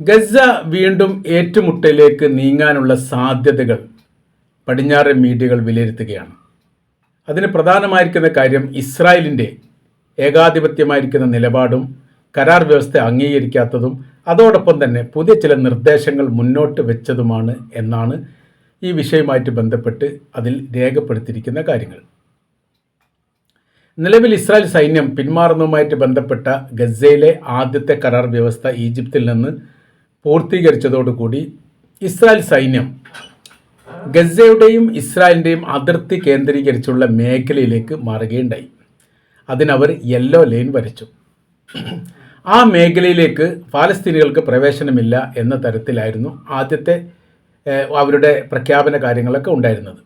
Gaza വീണ്ടും ഏറ്റുമുട്ടലിലേക്ക് നീങ്ങാനുള്ള സാധ്യതകൾ പടിഞ്ഞാറൻ മീഡിയകൾ വിലയിരുത്തുകയാണ്. അതിന് പ്രധാനമായിരിക്കുന്ന കാര്യം ഇസ്രായേലിന്റെ ഏകാധിപത്യമായിരിക്കുന്ന നിലപാടും കരാർ വ്യവസ്ഥ അംഗീകരിക്കാത്തതും അതോടൊപ്പം തന്നെ പുതിയ ചില നിർദ്ദേശങ്ങൾ മുന്നോട്ട് വെച്ചതുമാണ് എന്നാണ് ഈ വിഷയവുമായിട്ട് ബന്ധപ്പെട്ട് അതിൽ രേഖപ്പെടുത്തിയിരിക്കുന്ന കാര്യങ്ങൾ. നിലവിൽ ഇസ്രായേൽ സൈന്യം പിന്മാറുന്നതുമായിട്ട് ബന്ധപ്പെട്ട ഗസയിലെ ആദ്യത്തെ കരാർ വ്യവസ്ഥ ഈജിപ്തിൽ നിന്ന് പൂർത്തീകരിച്ചതോടുകൂടി ഇസ്രായേൽ സൈന്യം ഗസയുടെയും ഇസ്രായേലിന്റെയും അതിർത്തി കേന്ദ്രീകരിച്ചുള്ള മേഖലയിലേക്ക് മാറുകയുണ്ടായി. അതിനവർ യെല്ലോ ലൈൻ വരച്ചു. ആ മേഖലയിലേക്ക് ഫാലസ്തീനികൾക്ക് പ്രവേശനമില്ല എന്ന തരത്തിലായിരുന്നു ആദ്യത്തെ അവരുടെ പ്രഖ്യാപന കാര്യങ്ങളൊക്കെ ഉണ്ടായിരുന്നത്.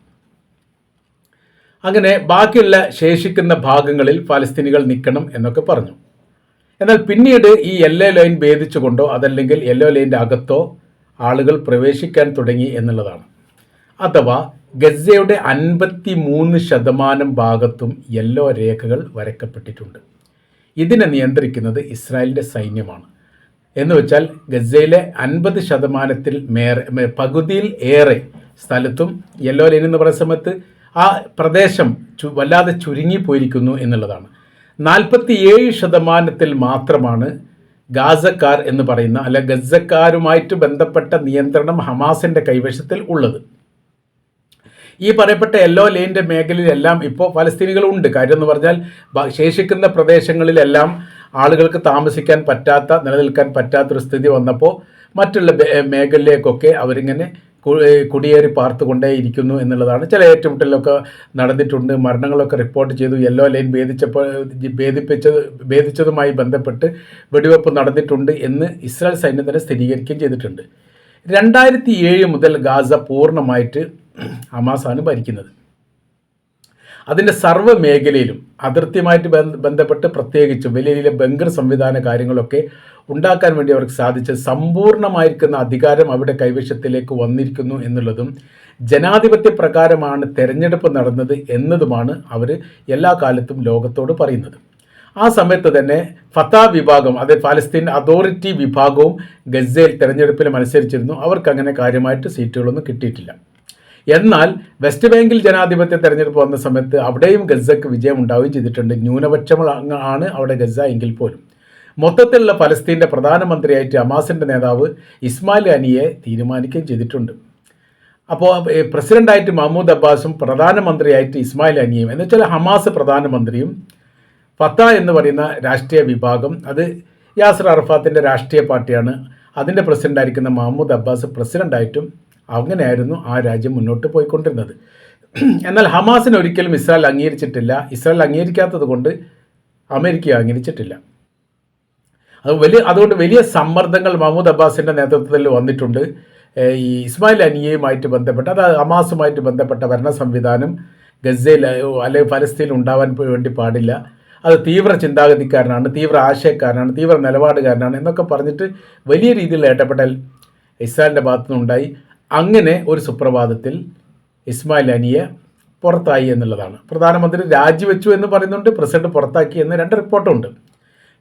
അങ്ങനെ ബാക്കിയുള്ള ശേഷിക്കുന്ന ഭാഗങ്ങളിൽ ഫലസ്തീനികൾ നിൽക്കണം എന്നൊക്കെ പറഞ്ഞു. എന്നാൽ പിന്നീട് ഈ യെല്ലോ ലൈൻ ഭേദിച്ചുകൊണ്ടോ അതല്ലെങ്കിൽ യെല്ലോ ലൈന്റെ അകത്തോ ആളുകൾ പ്രവേശിക്കാൻ തുടങ്ങി എന്നുള്ളതാണ്. അഥവാ ഗസയുടെ അൻപത്തി മൂന്ന് ശതമാനം ഭാഗത്തും യെല്ലോ രേഖകൾ വരയ്ക്കപ്പെട്ടിട്ടുണ്ട്. ഇതിനെ നിയന്ത്രിക്കുന്നത് ഇസ്രായേലിന്റെ സൈന്യമാണ്. എന്ന് വെച്ചാൽ ഗസയിലെ അൻപത് ശതമാനത്തിൽ മേറെ പകുതിയിൽ ഏറെ സ്ഥലത്തും യെല്ലോ ലൈൻ എന്ന് പറയുന്ന സമയത്ത് ആ പ്രദേശം വല്ലാതെ ചുരുങ്ങിപ്പോയിരിക്കുന്നു എന്നുള്ളതാണ്. നാൽപ്പത്തി ഏഴ് ശതമാനത്തിൽ മാത്രമാണ് ഗാസക്കാർ എന്ന് പറയുന്ന അല്ല ഗസക്കാരുമായിട്ട് ബന്ധപ്പെട്ട നിയന്ത്രണം ഹമാസിന്റെ കൈവശത്തിൽ ഉള്ളത്. ഈ പറയപ്പെട്ട യെല്ലോ ലൈന്റെ മേഖലയിലെല്ലാം ഇപ്പോൾ ഫലസ്തീനികളുണ്ട്. കാര്യം എന്ന് പറഞ്ഞാൽ ശേഷിക്കുന്ന പ്രദേശങ്ങളിലെല്ലാം ആളുകൾക്ക് താമസിക്കാൻ പറ്റാത്ത നിലനിൽക്കാൻ പറ്റാത്തൊരു സ്ഥിതി വന്നപ്പോൾ മറ്റുള്ള മേഖലയിലേക്കൊക്കെ അവരിങ്ങനെ കുടിയേറി പാർത്തുകൊണ്ടേയിരിക്കുന്നു എന്നുള്ളതാണ്. ചില ഏറ്റുമുട്ടലൊക്കെ നടന്നിട്ടുണ്ട്. മരണങ്ങളൊക്കെ റിപ്പോർട്ട് ചെയ്തു. യെല്ലോ ലൈൻ ഭേദിച്ചപ്പോൾ ഭേദിപ്പിച്ചത് ഭേദിച്ചതുമായി ബന്ധപ്പെട്ട് വെടിവെപ്പ് നടന്നിട്ടുണ്ട് എന്ന് ഇസ്രായേൽ സൈന്യം തന്നെ സ്ഥിരീകരിക്കുകയും ചെയ്തിട്ടുണ്ട്. രണ്ടായിരത്തി ഏഴ് മുതൽ ഗാസ പൂർണമായിട്ട് ഹമാസാണ് ഭരിക്കുന്നത്. അതിന്റെ സർവ മേഖലയിലും അതിർത്തിയുമായിട്ട് ബന്ധപ്പെട്ട് പ്രത്യേകിച്ചും വലിയ ബങ്കർ സംവിധാന കാര്യങ്ങളൊക്കെ ഉണ്ടാക്കാൻ വേണ്ടി അവർക്ക് സാധിച്ചത് സമ്പൂർണമായിരിക്കുന്ന അധികാരം അവിടെ കൈവശത്തിലേക്ക് വന്നിരിക്കുന്നു എന്നുള്ളതും ജനാധിപത്യ പ്രകാരമാണ് തെരഞ്ഞെടുപ്പ് നടന്നത് എന്നതുമാണ് അവർ എല്ലാ കാലത്തും ലോകത്തോട് പറയുന്നത്. ആ സമയത്ത് തന്നെ ഫത്താ വിഭാഗം അതായത് ഫലസ്തീൻ അതോറിറ്റി വിഭാഗവും ഗസയിൽ തെരഞ്ഞെടുപ്പിൽ മത്സരിച്ചിരുന്നു. അവർക്കങ്ങനെ കാര്യമായിട്ട് സീറ്റുകളൊന്നും കിട്ടിയിട്ടില്ല. എന്നാൽ വെസ്റ്റ് ബാങ്കിൽ ജനാധിപത്യ തെരഞ്ഞെടുപ്പ് വന്ന സമയത്ത് അവിടെയും ഗസക്ക് വിജയം ഉണ്ടാവുകയും ചെയ്തിട്ടുണ്ട്. ന്യൂനപക്ഷങ്ങൾ ആണ് അവിടെ ഗസ എങ്കിൽ പോലും. മൊത്തത്തിലുള്ള ഫലസ്തീന്റെ പ്രധാനമന്ത്രിയായിട്ട് അമാസിന്റെ നേതാവ് ഇസ്മായിൽ അനിയെ തീരുമാനിക്കുകയും ചെയ്തിട്ടുണ്ട്. അപ്പോൾ പ്രസിഡന്റായിട്ട് മഹമ്മൂദ് അബ്ബാസും പ്രധാനമന്ത്രിയായിട്ട് ഇസ്മായിൽ അനിയും എന്ന് വെച്ചാൽ ഹമാസ് പ്രധാനമന്ത്രിയും ഫത്ത എന്ന് പറയുന്ന രാഷ്ട്രീയ വിഭാഗം അത് യാസർ അറഫാത്തിന്റെ രാഷ്ട്രീയ പാർട്ടിയാണ്. അതിന്റെ പ്രസിഡന്റായിരിക്കുന്ന മഹമ്മൂദ് അബ്ബാസ് പ്രസിഡന്റായിട്ടും അങ്ങനെയായിരുന്നു ആ രാജ്യം മുന്നോട്ട് പോയിക്കൊണ്ടിരുന്നത്. എന്നാൽ ഹമാസിന് ഒരിക്കലും ഇസ്രായേൽ അംഗീകരിച്ചിട്ടില്ല. ഇസ്രായേൽ അംഗീകരിക്കാത്തത് കൊണ്ട് അമേരിക്ക അംഗീകരിച്ചിട്ടില്ല. അത് വലിയ അതുകൊണ്ട് വലിയ സമ്മർദ്ദങ്ങൾ മഹമ്മൂദ് അബ്ബാസിന്റെ നേതൃത്വത്തിൽ വന്നിട്ടുണ്ട്. ഈ ഇസ്മായിൽ അനിയയുമായിട്ട് ബന്ധപ്പെട്ട അതായത് ഹമാസുമായിട്ട് ബന്ധപ്പെട്ട ഭരണ സംവിധാനം ഗസയിൽ അല്ലെങ്കിൽ ഫലസ്തീനിൽ ഉണ്ടാവാൻ വേണ്ടി പാടില്ല. അത് തീവ്ര ചിന്താഗതിക്കാരനാണ് തീവ്ര ആശയക്കാരനാണ് തീവ്ര നിലപാടുകാരനാണ് എന്നൊക്കെ പറഞ്ഞിട്ട് വലിയ രീതിയിൽ ഇടപെടൽ ഇസ്രായേലിന്റെ ഭാഗത്തു നിന്നുണ്ടായി അങ്ങനെ ഒരു സുപ്രഭാതത്തിൽ ഇസ്മായിൽ അനിയെ പുറത്തായി എന്നുള്ളതാണ്. പ്രധാനമന്ത്രി രാജിവെച്ചു എന്ന് പറയുന്നുണ്ട് പ്രസിഡന്റ് പുറത്താക്കി എന്ന് രണ്ട് റിപ്പോർട്ടുണ്ട്.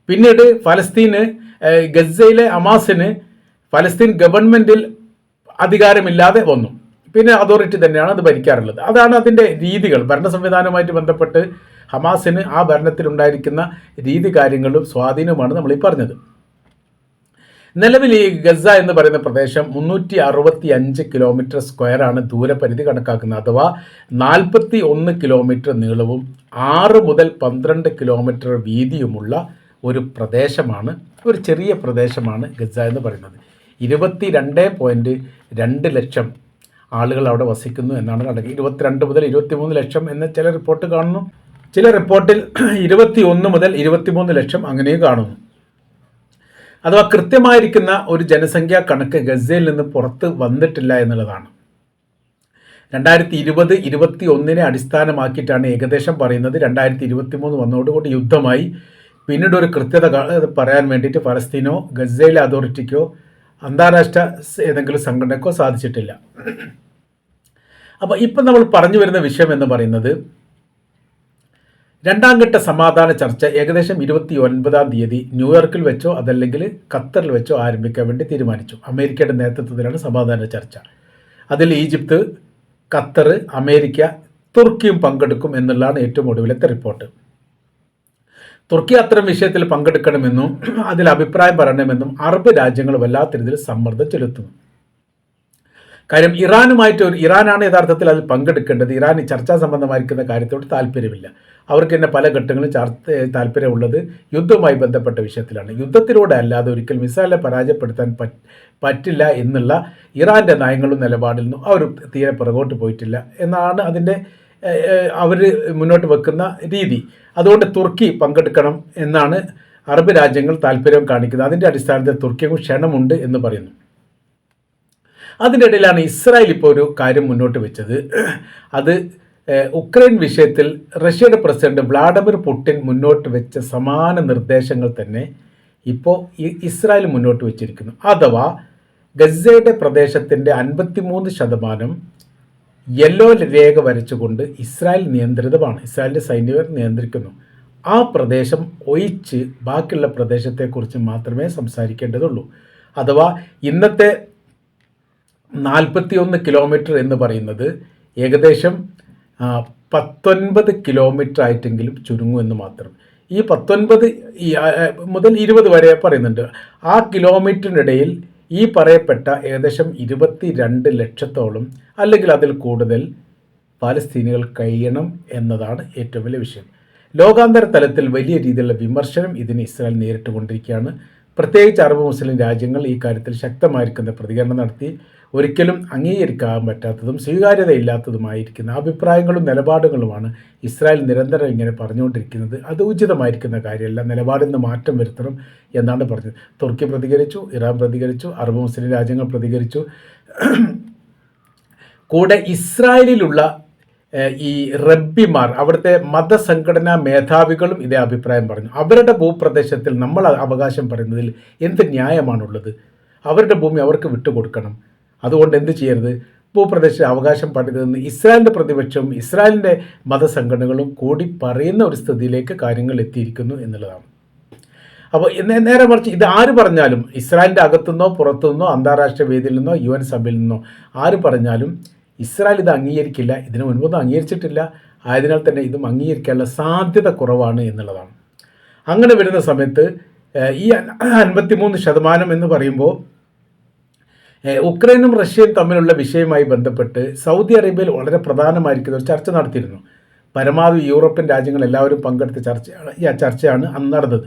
പിന്നീട് ഫലസ്തീന് ഗസയിലെ അമാസിന് ഫലസ്തീൻ ഗവൺമെന്റിൽ അധികാരമില്ലാതെ വന്നു. പിന്നെ അതോറിറ്റി തന്നെയാണ് അത് ഭരിക്കാറുള്ളത്. അതാണ് അതിന്റെ രീതികൾ. ഭരണ സംവിധാനവുമായിട്ട് ബന്ധപ്പെട്ട് ഹമാസിന് ആ ഭരണത്തിലുണ്ടായിരിക്കുന്ന രീതി കാര്യങ്ങളും സ്വാധീനവുമാണ് നമ്മൾ ഈ പറഞ്ഞത്. നിലവിൽ ഈ ഗസ എന്ന് പറയുന്ന പ്രദേശം മുന്നൂറ്റി അറുപത്തി അഞ്ച് കിലോമീറ്റർ സ്ക്വയറാണ് ദൂരപരിധി കണക്കാക്കുന്നത്. അഥവാ നാൽപ്പത്തി ഒന്ന് കിലോമീറ്റർ നീളവും ആറ് മുതൽ പന്ത്രണ്ട് കിലോമീറ്റർ വീതിയുമുള്ള ഒരു പ്രദേശമാണ് ഒരു ചെറിയ പ്രദേശമാണ് ഗസ എന്ന് പറയുന്നത്. ഇരുപത്തി രണ്ട് പോയിന്റ് രണ്ട് ലക്ഷം ആളുകൾ അവിടെ വസിക്കുന്നു എന്നാണ് കണക്ക്. ഇരുപത്തിരണ്ട് മുതൽ ഇരുപത്തിമൂന്ന് ലക്ഷം എന്ന ചില റിപ്പോർട്ട് കാണുന്നു. ചില റിപ്പോർട്ടിൽ ഇരുപത്തി ഒന്ന് മുതൽ ഇരുപത്തിമൂന്ന് ലക്ഷം അങ്ങനെയും കാണുന്നു. അഥവാ കൃത്യമായിരിക്കുന്ന ഒരു ജനസംഖ്യാ കണക്ക് ഗസയിൽ നിന്ന് പുറത്ത് വന്നിട്ടില്ല എന്നുള്ളതാണ്. രണ്ടായിരത്തി ഇരുപത് ഇരുപത്തി ഒന്നിനെ അടിസ്ഥാനമാക്കിയിട്ടാണ് ഏകദേശം പറയുന്നത്. രണ്ടായിരത്തി ഇരുപത്തി മൂന്ന് വന്നതോടുകൂടി യുദ്ധമായി. പിന്നീട് ഒരു കൃത്യത പറയാൻ വേണ്ടിയിട്ട് ഫലസ്തീനോ ഗസയിലെ അതോറിറ്റിക്കോ അന്താരാഷ്ട്ര ഏതെങ്കിലും സംഘടനക്കോ സാധിച്ചിട്ടില്ല. അപ്പോൾ ഇപ്പം നമ്മൾ പറഞ്ഞു വരുന്ന വിഷയം എന്ന് പറയുന്നത് രണ്ടാം ഘട്ട സമാധാന ചർച്ച ഏകദേശം ഇരുപത്തി ഒൻപതാം തീയതി ന്യൂയോർക്കിൽ വെച്ചോ അതല്ലെങ്കിൽ ഖത്തറിൽ വെച്ചോ ആരംഭിക്കാൻ വേണ്ടി തീരുമാനിച്ചു. അമേരിക്കയുടെ നേതൃത്വത്തിലാണ് സമാധാന ചർച്ച. അതിൽ ഈജിപ്ത് ഖത്തർ അമേരിക്ക തുർക്കിയും പങ്കെടുക്കും എന്നുള്ളതാണ് ഏറ്റവും ഒടുവിലത്തെ റിപ്പോർട്ട്. തുർക്കി അത്തരം വിഷയത്തിൽ പങ്കെടുക്കണമെന്നും അതിൽ അഭിപ്രായം പറയണമെന്നും അറബ് രാജ്യങ്ങൾ വല്ലാത്ത രീതിയിൽ സമ്മർദ്ദം ചെലുത്തുന്നു. കാര്യം ഇറാനുമായിട്ട് ഒരു ഇറാനാണ് യഥാർത്ഥത്തിൽ അതിൽ പങ്കെടുക്കേണ്ടത്. ഇറാൻ ചർച്ചാ സംബന്ധമായിരിക്കുന്ന കാര്യത്തോട് താല്പര്യമില്ല. അവർക്ക് തന്നെ പല ഘട്ടങ്ങളും ചർച്ച താല്പര്യമുള്ളത് യുദ്ധവുമായി ബന്ധപ്പെട്ട വിഷയത്തിലാണ്. യുദ്ധത്തിലൂടെ അല്ലാതെ ഒരിക്കൽ മിസൈലിനെ പരാജയപ്പെടുത്താൻ പറ്റില്ല എന്നുള്ള ഇറാന്റെ നയങ്ങളും നിലപാടിൽ നിന്നും അവർ തീരെ പുറകോട്ട് പോയിട്ടില്ല എന്നാണ് അതിന്റെ അവർ മുന്നോട്ട് വെക്കുന്ന രീതി. അതുകൊണ്ട് തുർക്കി പങ്കെടുക്കണം എന്നാണ് അറബ് രാജ്യങ്ങൾ താല്പര്യം കാണിക്കുന്നത്. അതിന്റെ അടിസ്ഥാനത്തിൽ തുർക്കിക്കും ക്ഷണമുണ്ട് എന്ന് പറയുന്നു. അതിന്റെ ഇടയിലാണ് ഇസ്രായേൽ ഇപ്പോൾ ഒരു കാര്യം മുന്നോട്ട് വെച്ചത്. അത് ഉക്രൈൻ വിഷയത്തിൽ റഷ്യയുടെ പ്രസിഡന്റ് വ്ളാഡിമിർ പുടിൻ മുന്നോട്ട് വെച്ച സമാന നിർദ്ദേശങ്ങൾ തന്നെ ഇപ്പോൾ ഇസ്രായേൽ മുന്നോട്ട് വെച്ചിരിക്കുന്നു. അഥവാ ഗസയുടെ പ്രദേശത്തിന്റെ അൻപത്തിമൂന്ന് ശതമാനം യെല്ലോ രേഖ വരച്ചുകൊണ്ട് ഇസ്രായേൽ നിയന്ത്രിതമാണ് ഇസ്രായേലിന്റെ സൈനികർ നിയന്ത്രിക്കുന്നു. ആ പ്രദേശം ഒഴിച്ച് ബാക്കിയുള്ള പ്രദേശത്തെക്കുറിച്ച് മാത്രമേ സംസാരിക്കേണ്ടതുള്ളൂ. അഥവാ ഇന്നത്തെ നാൽപ്പത്തിയൊന്ന് കിലോമീറ്റർ എന്ന് പറയുന്നത് ഏകദേശം പത്തൊൻപത് കിലോമീറ്റർ ആയിട്ടെങ്കിലും ചുരുങ്ങുമെന്ന് മാത്രം. ഈ പത്തൊൻപത് മുതൽ ഇരുപത് വരെ പറയുന്നുണ്ട്. ആ കിലോമീറ്ററിനിടയിൽ ഈ പറയപ്പെട്ട ഏകദേശം ഇരുപത്തി രണ്ട് ലക്ഷത്തോളം അല്ലെങ്കിൽ അതിൽ കൂടുതൽ പാലസ്തീനികൾ കഴിയണം എന്നതാണ് ഏറ്റവും വലിയ വിഷയം. ലോകാന്തര തലത്തിൽ വലിയ രീതിയിലുള്ള വിമർശനം ഇതിന് ഇസ്രായേൽ നേരിട്ടുകൊണ്ടിരിക്കുകയാണ്. പ്രത്യേകിച്ച് അറബ് മുസ്ലിം രാജ്യങ്ങൾ ഈ കാര്യത്തിൽ ശക്തമായിരിക്കുന്ന പ്രതികരണം നടത്തി ഒരിക്കലും അംഗീകരിക്കാൻ പറ്റാത്തതും സ്വീകാര്യതയില്ലാത്തതുമായിരിക്കുന്ന അഭിപ്രായങ്ങളും നിലപാടുകളുമാണ് ഇസ്രായേൽ നിരന്തരം ഇങ്ങനെ പറഞ്ഞുകൊണ്ടിരിക്കുന്നത്. അത് ഉചിതമായിരിക്കുന്ന കാര്യമല്ല. നിലപാടിൽ നിന്ന് മാറ്റം വരുത്തണം എന്നാണ് പറഞ്ഞത്. തുർക്കി പ്രതികരിച്ചു ഇറാൻ പ്രതികരിച്ചു അറബ് മുസ്ലിം രാജ്യങ്ങൾ പ്രതികരിച്ചു. കൂടെ ഇസ്രായേലിലുള്ള ഈ റബ്ബിമാർ അവിടുത്തെ മതസംഘടനാ മേധാവികളും ഇതേ അഭിപ്രായം പറഞ്ഞു. അവരുടെ ഭൂപ്രദേശത്തിൽ നമ്മൾ അവകാശം പറയുന്നതിൽ എന്ത് ന്യായമാണുള്ളത്? അവരുടെ ഭൂമി അവർക്ക് വിട്ടുകൊടുക്കണം. അതുകൊണ്ട് എന്ത് ചെയ്യരുത്? ഭൂപ്രദേശ അവകാശം പറയുന്നതെന്ന് ഇസ്രായേലിന്റെ പ്രതിപക്ഷവും ഇസ്രായേലിന്റെ മതസംഘടനകളും കൂടി പറയുന്ന ഒരു സ്ഥിതിയിലേക്ക് കാര്യങ്ങൾ എത്തിയിരിക്കുന്നു എന്നുള്ളതാണ്. അപ്പോൾ നേരെ മറിച്ച് ഇത് ആര് പറഞ്ഞാലും ഇസ്രായേലിന്റെ അകത്തുനിന്നോ പുറത്തുനിന്നോ അന്താരാഷ്ട്ര വേദിയിൽ നിന്നോ യു എൻ സഭയിൽ നിന്നോ ആര് പറഞ്ഞാലും ഇസ്രായേൽ ഇത് അംഗീകരിക്കില്ല ഇതിനു മുൻപൊന്നും അംഗീകരിച്ചിട്ടില്ല. ആയതിനാൽ തന്നെ ഇതും അംഗീകരിക്കാനുള്ള സാധ്യത കുറവാണ് എന്നുള്ളതാണ്. അങ്ങനെ വരുന്ന സമയത്ത് ഈ അൻപത്തിമൂന്ന് ശതമാനം എന്ന് പറയുമ്പോൾ ഉക്രൈനും റഷ്യയും തമ്മിലുള്ള വിഷയവുമായി ബന്ധപ്പെട്ട് സൗദി അറേബ്യയിൽ വളരെ പ്രധാനമായിരിക്കുന്ന ഒരു ചർച്ച നടത്തിയിരുന്നു. പരമാവധി യൂറോപ്യൻ രാജ്യങ്ങൾ എല്ലാവരും പങ്കെടുത്ത ചർച്ചയാണ് ഈ ചർച്ചയാണ് അന്ന് നടന്നത്.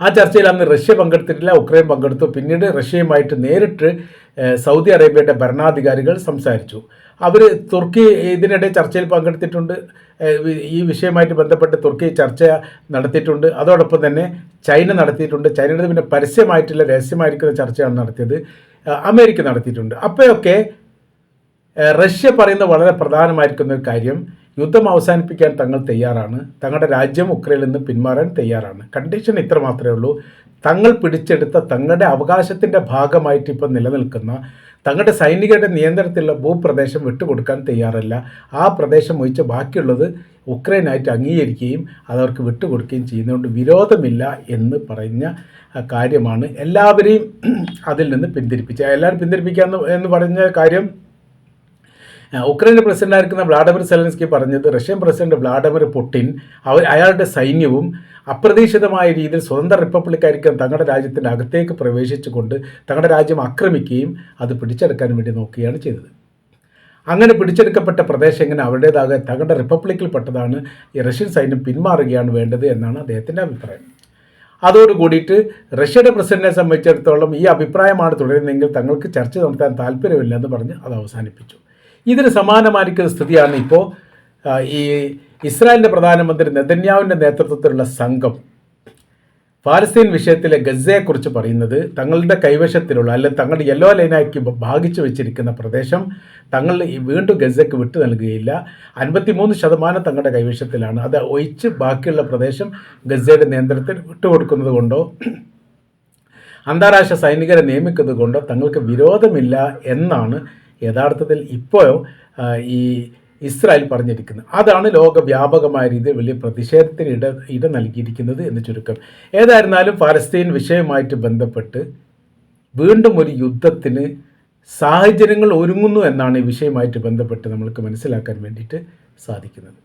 ആ ചർച്ചയിൽ അന്ന് റഷ്യ പങ്കെടുത്തിട്ടില്ല ഉക്രൈൻ പങ്കെടുത്തു. പിന്നീട് റഷ്യയുമായിട്ട് നേരിട്ട് സൗദി അറേബ്യയുടെ ഭരണാധികാരികൾ സംസാരിച്ചു. അവർ തുർക്കി ഇതിനിടെ ചർച്ചയിൽ പങ്കെടുത്തിട്ടുണ്ട്. ഈ വിഷയമായിട്ട് ബന്ധപ്പെട്ട് തുർക്കി ചർച്ച നടത്തിയിട്ടുണ്ട്. അതോടൊപ്പം തന്നെ ചൈന നടത്തിയിട്ടുണ്ട്. ചൈനയുടെ പിന്നെ പരസ്യമായിട്ടുള്ള രഹസ്യമായിരിക്കുന്ന ചർച്ചയാണ് നടത്തിയത്. അമേരിക്ക നടത്തിയിട്ടുണ്ട്. അപ്പോഴൊക്കെ റഷ്യ പറയുന്ന വളരെ പ്രധാനമായിരിക്കുന്ന ഒരു കാര്യം യുദ്ധം അവസാനിപ്പിക്കാൻ തങ്ങൾ തയ്യാറാണ്. തങ്ങളുടെ രാജ്യം ഉക്രൈനിൽ നിന്ന് പിന്മാറാൻ തയ്യാറാണ്. കണ്ടീഷൻ ഇത്ര മാത്രമേ ഉള്ളൂ. തങ്ങൾ പിടിച്ചെടുത്ത തങ്ങളുടെ അവകാശത്തിന്റെ ഭാഗമായിട്ട് ഇപ്പം നിലനിൽക്കുന്ന തങ്ങളുടെ സൈനികരുടെ നിയന്ത്രണത്തിലുള്ള ഭൂപ്രദേശം വിട്ടുകൊടുക്കാൻ തയ്യാറല്ല. ആ പ്രദേശം ഒഴിച്ച് ബാക്കിയുള്ളത് ഉക്രൈനായിട്ട് അംഗീകരിക്കുകയും അതവർക്ക് വിട്ടുകൊടുക്കുകയും ചെയ്യുന്നതുകൊണ്ട് വിരോധമില്ല എന്ന് പറഞ്ഞ കാര്യമാണ്. എല്ലാവരെയും അതിൽ നിന്ന് പിന്തിരിപ്പിച്ചത് എല്ലാവരും പിന്തിരിപ്പിക്കുക എന്ന് പറഞ്ഞ കാര്യം ഉക്രൈന്റെ പ്രസിഡന്റായിരിക്കുന്ന വ്ളാഡിമിർ സെലൻസ്കി പറഞ്ഞത് റഷ്യൻ പ്രസിഡന്റ് വ്ളാഡിമിർ പുടിൻ അവർ അയാളുടെ സൈന്യവും അപ്രതീക്ഷിതമായ രീതിയിൽ സ്വതന്ത്ര റിപ്പബ്ലിക്കായിരിക്കും തങ്ങളുടെ രാജ്യത്തിന്റെ അകത്തേക്ക് പ്രവേശിച്ചുകൊണ്ട് തങ്ങളുടെ രാജ്യം ആക്രമിക്കുകയും അത് പിടിച്ചെടുക്കാൻ വേണ്ടി നോക്കുകയാണ് ചെയ്തത്. അങ്ങനെ പിടിച്ചെടുക്കപ്പെട്ട പ്രദേശം എങ്ങനെ അവരുടേതാകെ തങ്ങളുടെ റിപ്പബ്ലിക്കിൽപ്പെട്ടതാണ് ഈ റഷ്യൻ സൈന്യം പിന്മാറുകയാണ് വേണ്ടത് എന്നാണ് അദ്ദേഹത്തിന്റെ അഭിപ്രായം. അതോട് കൂടിയിട്ട് റഷ്യയുടെ പ്രസിഡന്റിനെ സംബന്ധിച്ചിടത്തോളം ഈ അഭിപ്രായമാണ് തുടരുന്നതെങ്കിൽ തങ്ങൾക്ക് ചർച്ച നടത്താൻ താല്പര്യമില്ല എന്ന് പറഞ്ഞ് അത് അവസാനിപ്പിച്ചു. ഇതിന് സമാനമായിരിക്കുന്ന സ്ഥിതിയാണ് ഇപ്പോൾ ഈ ഇസ്രായേലിന്റെ പ്രധാനമന്ത്രി നെതന്യാവിന്റെ നേതൃത്വത്തിലുള്ള സംഘം. ഫാലസ്തീൻ വിഷയത്തിലെ ഗസയെക്കുറിച്ച് പറയുന്നത് തങ്ങളുടെ കൈവശത്തിലുള്ള അല്ലെങ്കിൽ തങ്ങളുടെ യെല്ലോ ലൈനാക്കി ഭാഗിച്ചു വെച്ചിരിക്കുന്ന പ്രദേശം തങ്ങൾ വീണ്ടും ഗസയ്ക്ക് വിട്ടു നൽകുകയില്ല. അൻപത്തിമൂന്ന് ശതമാനം തങ്ങളുടെ കൈവശത്തിലാണ്. അത് ഒഴിച്ച് ബാക്കിയുള്ള പ്രദേശം ഗസയുടെ നിയന്ത്രണത്തിൽ വിട്ടുകൊടുക്കുന്നത് കൊണ്ടോ അന്താരാഷ്ട്ര സൈനികരെ നിയമിക്കുന്നത് കൊണ്ടോ തങ്ങൾക്ക് വിരോധമില്ല എന്നാണ് യഥാർത്ഥത്തിൽ ഇപ്പോൾ ഈ ഇസ്രായേൽ പറഞ്ഞിരിക്കുന്നത് അതാണ് ലോകവ്യാപകമായ രീതിയിൽ വലിയ പ്രതിഷേധത്തിന് ഇട ഇട നൽകിയിരിക്കുന്നത് എന്ന് ചുരുക്കം. ഏതായിരുന്നാലും ഫലസ്തീൻ വിഷയവുമായിട്ട് ബന്ധപ്പെട്ട് വീണ്ടും ഒരു യുദ്ധത്തിന് സാഹചര്യങ്ങൾ ഒരുങ്ങുന്നു എന്നാണ് ഈ വിഷയമായിട്ട് ബന്ധപ്പെട്ട് നമ്മൾക്ക് മനസ്സിലാക്കാൻ വേണ്ടിയിട്ട് സാധിക്കുന്നത്.